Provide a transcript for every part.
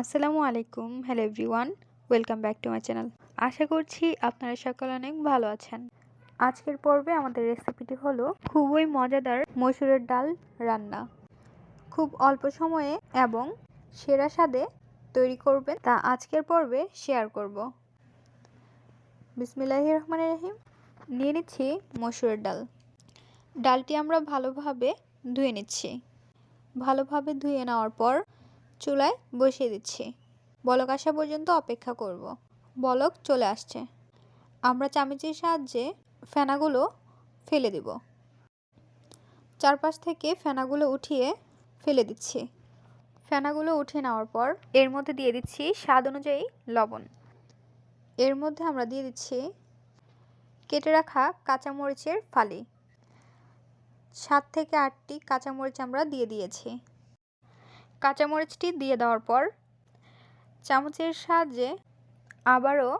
আসসালামু আলাইকুম hello everyone welcome back to my channel আশা করছি আপনারা সকলে অনেক ভালো আছেন। আজকের পর্বে আমাদের রেসিপিটি হলো খুবই মজাদার মসুরের ডাল রান্না। খুব অল্প সময়ে এবং সেরা স্বাদে তৈরি করবেন তা আজকের পর্বে শেয়ার করব। বিসমিল্লাহ রহমান রহিম, নিয়ে নিচ্ছি মসুরের ডাল। ডালটি আমরা ভালোভাবে ধুয়ে নিচ্ছি। ভালোভাবে ধুয়ে নেওয়ার পর চুলায় বসিয়ে দিচ্ছি। বলক আসা পর্যন্ত অপেক্ষা করব। বলক চলে আসছে। আমরা চামচের সাহায্যে ফেনাগুলো ফেলে দিব। চারপাশ থেকে ফেনাগুলো উঠিয়ে ফেলে দিচ্ছি। ফেনাগুলো উঠে নেওয়ার পর এর মধ্যে দিয়ে দিচ্ছি স্বাদ অনুযায়ী লবণ। এর মধ্যে আমরা দিয়ে দিচ্ছি কেটে রাখা কাঁচামরিচের ফালি। সাত থেকে আটটি কাঁচামরিচ আমরা দিয়ে দিয়েছি। কাঁচামরিচটি দিয়ে দেওয়ার পর চামচের সাহায্যে আবারও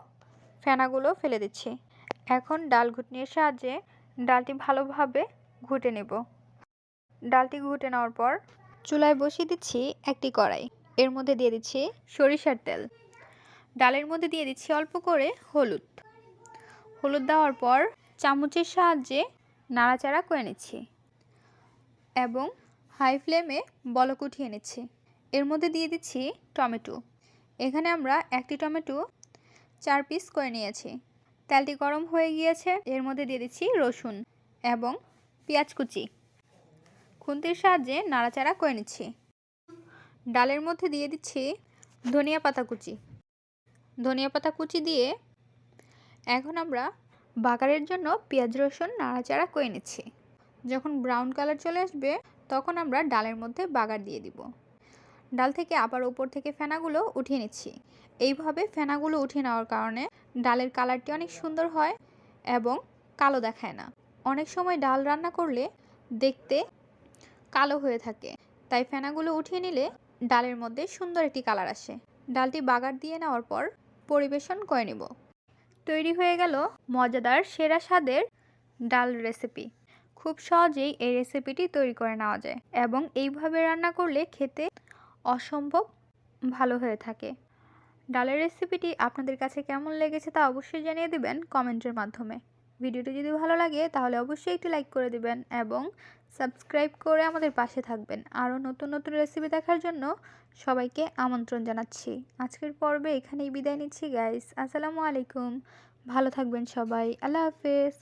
ফেনাগুলো ফেলে দিচ্ছি। এখন ডাল ঘুটনির সাহায্যে ডালটি ভালোভাবে ঘুটে নেব। ডালটি ঘুটে নেওয়ার পর চুলায় বসিয়ে দিচ্ছি একটি কড়াই। এর মধ্যে দিয়ে দিচ্ছি সরিষার তেল। ডালের মধ্যে দিয়ে দিচ্ছি অল্প করে হলুদ। হলুদ দেওয়ার পর চামচের সাহায্যে নাড়াচাড়া করে নিচ্ছি এবং হাই ফ্লেমে বলক উঠিয়ে নিচ্ছি। এর মধ্যে দিয়ে দিচ্ছি টমেটো। এখানে আমরা একটি টমেটো চার পিস করে নিয়েছি। তেলটি গরম হয়ে গিয়েছে, এর মধ্যে দিয়ে দিচ্ছি রসুন এবং পেঁয়াজ কুচি। খুন্তির সাহায্যে নাড়াচাড়া করে নিচ্ছি। ডালের মধ্যে দিয়ে দিচ্ছি ধনিয়া পাতা কুচি। ধনিয়া পাতা কুচি দিয়ে এখন আমরা বাগারের জন্য পেঁয়াজ রসুন নাড়াচাড়া করে নিচ্ছি। যখন ব্রাউন কালার চলে আসবে, তখন আমরা ডালের মধ্যে বাগার দিয়ে দিব। ডাল থেকে আবার উপর থেকে ফেনাগুলো উঠিয়ে নিচ্ছি। এইভাবে ফেনাগুলো উঠিয়ে নেওয়ার কারণে ডালের কালারটি অনেক সুন্দর হয় এবং কালো দেখায় না। অনেক সময় ডাল রান্না করলে দেখতে কালো হয়ে থাকে, তাই ফেনাগুলো উঠিয়ে নিলে ডালের মধ্যে সুন্দর একটি কালার আসে। ডালটি বাগার দিয়ে নেওয়ার পর পরিবেশন করে নেব। তৈরি হয়ে গেল মজাদার সেরা স্বাদের ডাল রেসিপি। খুব সহজেই এই রেসিপিটি তৈরি করে নেওয়া যায় এবং এইভাবে রান্না করলে খেতে অসম্ভব ভালো হয়ে থাকে। ডালের রেসিপিটি আপনাদের কাছে কেমন লেগেছে তা অবশ্যই জানিয়ে দেবেন কমেন্টের মাধ্যমে। ভিডিওটি যদি ভালো লাগে তাহলে অবশ্যই একটি লাইক করে দেবেন এবং সাবস্ক্রাইব করে আমাদের পাশে থাকবেন। আরও নতুন নতুন রেসিপি দেখার জন্য সবাইকে আমন্ত্রণ জানাচ্ছি। আজকের পর্বে এখানেই বিদায় নিচ্ছি গাইস আসসালামু আলাইকুম। ভালো থাকবেন সবাই। আল্লাহ হাফেজ।